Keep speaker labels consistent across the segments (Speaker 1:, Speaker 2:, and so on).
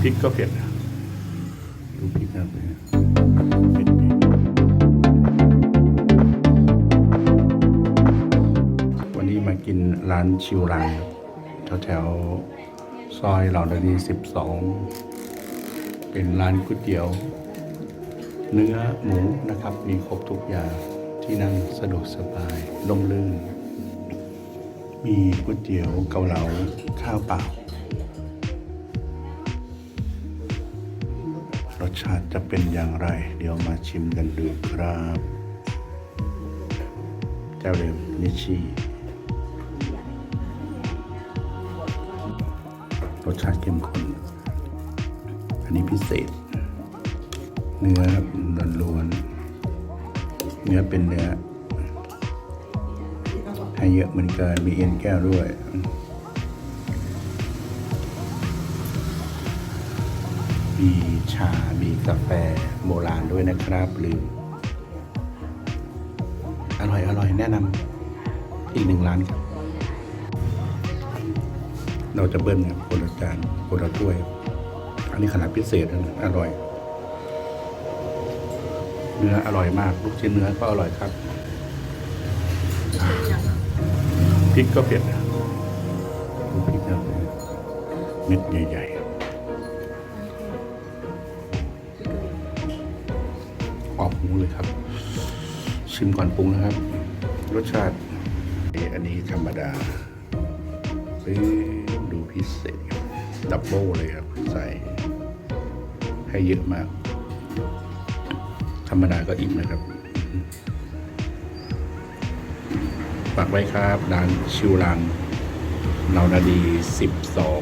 Speaker 1: พริกก็เผ็ดนะดูพริกนะเผ็ดวันนี้มากินร้านชิวรังแถวแถวซอยเหล่านาดีสิบสองเป็นร้านก๋วยเตี๋ยว เนื้อหมูนะครับ มีครบทุกอย่างที่นั่งสะดวกสบายลมลื่น มีก๋วยเตี๋ยวเกาเหลาข้าวเปล่า สชาติจะเป็นอย่างไร เดี๋ยวมาชิมกันดูครับเจ้าเดิมนิชชีรสชาติเข้มข้น อันนี้พิเศษ เนื้อล้วนๆเนื้อเป็นเนื้อให้เยอะเหมือนกันมีเอ็นแก้วด้วย มีชา มีกาแฟโบราณด้วยนะครับลืมอร่อย อร่อย แนะนำอีกหนึ่งร้านครับ เราจะเบิ้ลครับคนละจานคนละถ้วย อันนี้ขนาดพิเศษนะอร่อย เนื้ออร่อยมาก ลูกชิ้นเนื้อก็อร่อยครับพริกก็เผ็ดนะพริกนะเม็ดใหญ่ ออกหูเลยครับ ชิมก่อนปรุงนะครับ รสชาติอันนี้ธรรมดาปึ๊บดูพิเศษดับเบิลเลยครับ ใส่ให้เยอะมาก ธรรมดาก็อิ่มนะครับฝากไว้ครับร้านชิวรังเนานาดี 12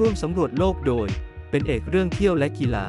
Speaker 2: ร่วมสำรวจโลกโดย เป็นเอกเรื่องเที่ยวและกีฬา